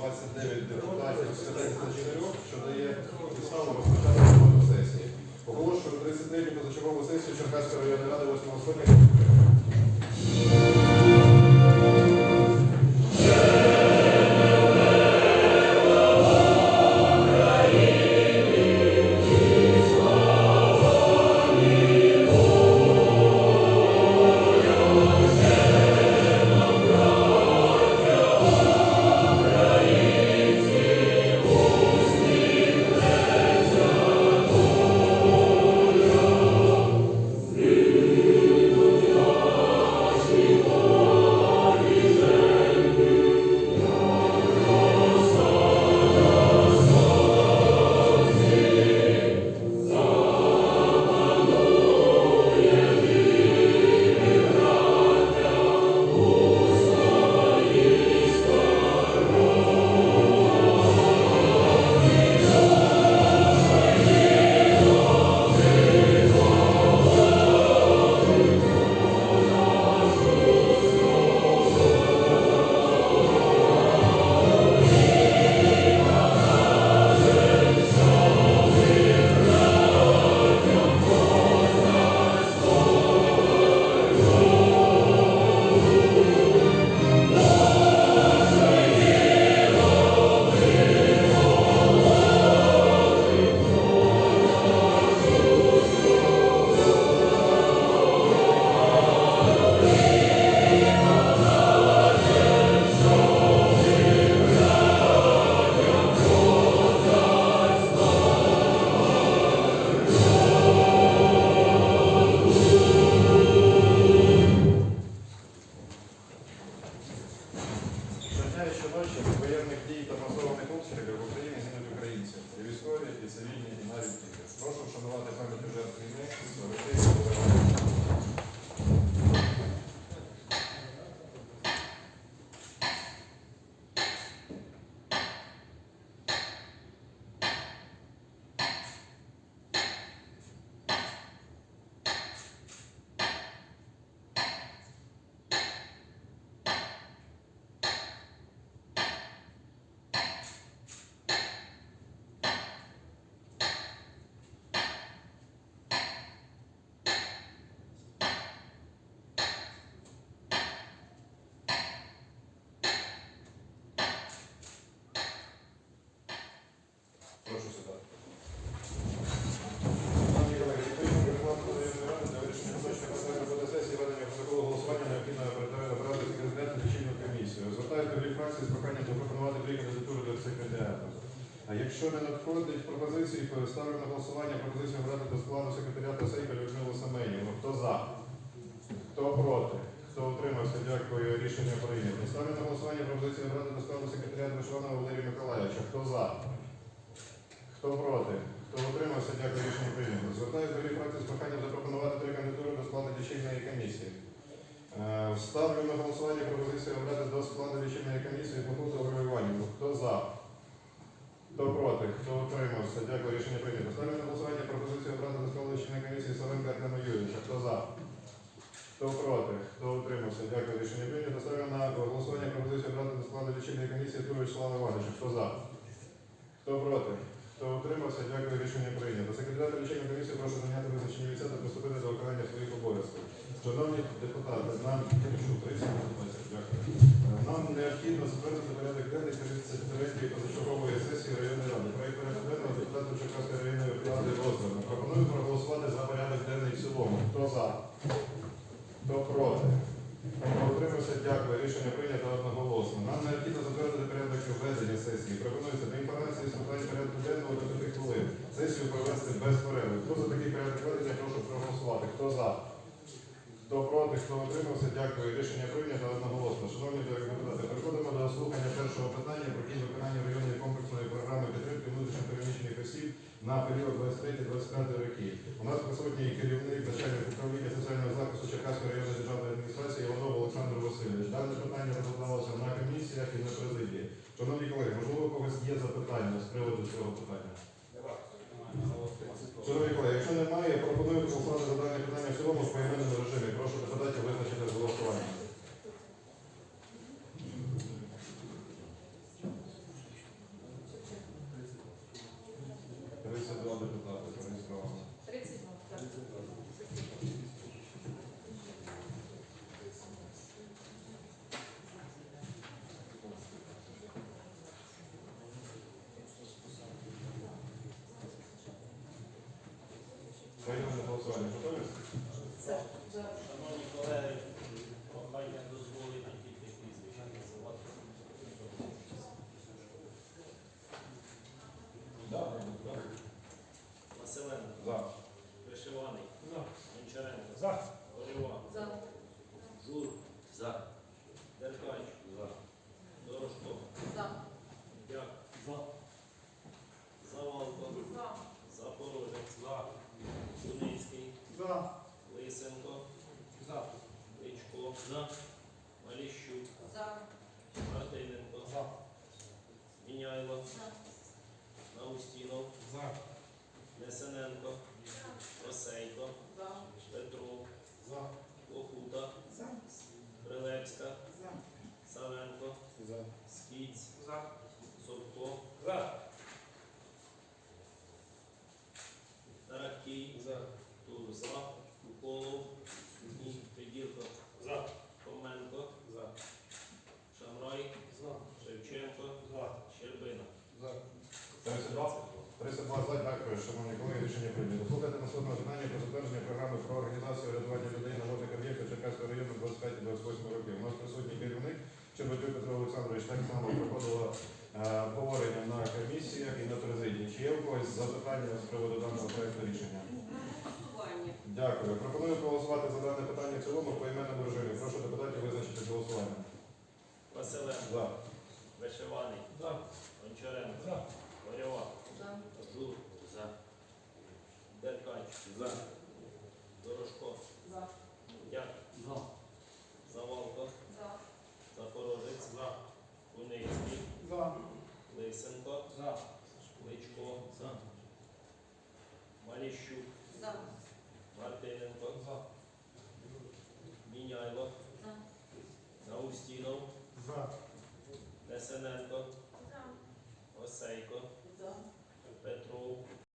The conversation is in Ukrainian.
29 депутатів з 54, що дає підставу розпочати роботу сесії. Оголошую 39 позачергову сесію Черкаської районної ради 8 скликання. Якщо не надходить пропозиції, ставлю на голосування пропозицію обрати до складу секретаріату Сейка Людмилу Семенівну. Хто за? Хто проти? Хто утримався? Дякую. Рішення прийнято. Ставлю на голосування пропозицію обрати до складу секретаріату Вишванова Валерія Миколаївича. Хто за? Хто проти? Хто утримався? Дякую, рішення прийнято. Звертаюся до фракції з проханням запропонувати три кандидатури до складу лічильної комісії. Е, Ставлю на голосування пропозицію обрати до складу лічильної комісії Ольгу Іванівну. Хто за? Хто проти? Хто утримався? Дякую, рішення прийнято. Ставлю на голосування пропозицію обрати до складу лічильної комісії Савенка Артема Юрійовича. Хто за? Хто проти? Хто утримався? Дякую, рішення прийнято. Ставлю на голосування пропозицію обрати до складу лічильної комісії Турович Слава Івановича. Хто за? Хто проти? Хто утримався? Дякую, рішення прийнято. Секретар лічильної комісії прошу зайняти визначені місця та приступити до виконання своїх обов'язків. Шановні депутати, нам що, 30 депутатів, дякую. Нам необхідно затвердити порядок денний 33-ї позачергової сесії районної ради. Проект порядку денного депутатів Черкаської районної ради роздано. Пропоную проголосувати за порядок денний в цілому. Хто за? Хто проти? Хто утримався? Дякую. Рішення прийнято одноголосно. Нам необхідно затвердити порядок введення сесії. Пропонується для інформації з питань порядку денного до 5 хвилин. Сесію провести без перерви. Хто за такий порядок ведення, прошу проголосувати. Хто за? Хто проти, хто утримався, дякую. Рішення прийнято одноголосно. Шановні депутати, переходимо до слухання першого на період 23-25 роки. У нас присутній керівник начальник управління соціального захисту Черкаської районної державної адміністрації Іванов Олександр Васильович. Дане питання розглядалося на комісіях і на президії. Шановні колеги, можливо, у когось є запитання з приводу цього питання? Шановні колеги, якщо немає, пропоную голосувати за дане питання в цілому в поіменному режимі. Прошу депутатів визначити голосування. Голосування. Готові? Шановні колеги, прохання дозволити тільки прізвища називати. Василенко, За. Вишиваний, Гончаренко, За. Горюва, За. Жур, За. Деркач, Дорожко, За. Дяк, Завалко, За. Запорожець, Куницький, За. Лисенко, За. Кличко, Маліщук, За. Мартиненко, За. Міняйло, Наустінов, За. Несененко, Осейко, За. Петров, За. 28 років. У нас присутній керівник Чеботюк Петро Олександрович так само проходило е, обговорення на комісіях і на президії. Чи є у когось запитання з приводу даного проєкту рішення? Дякую. Пропоную голосувати за дане питання в цілому по іменному режимі. Прошу депутатів визначити голосування. Василенко. За. Вишиваний. За. Гончаренко. За. Горєва. За. Абдулов. За. Деркач. За. Поліщук, За. Мартиненко, За. Міняйло, За. Наустінов, За. Несененко.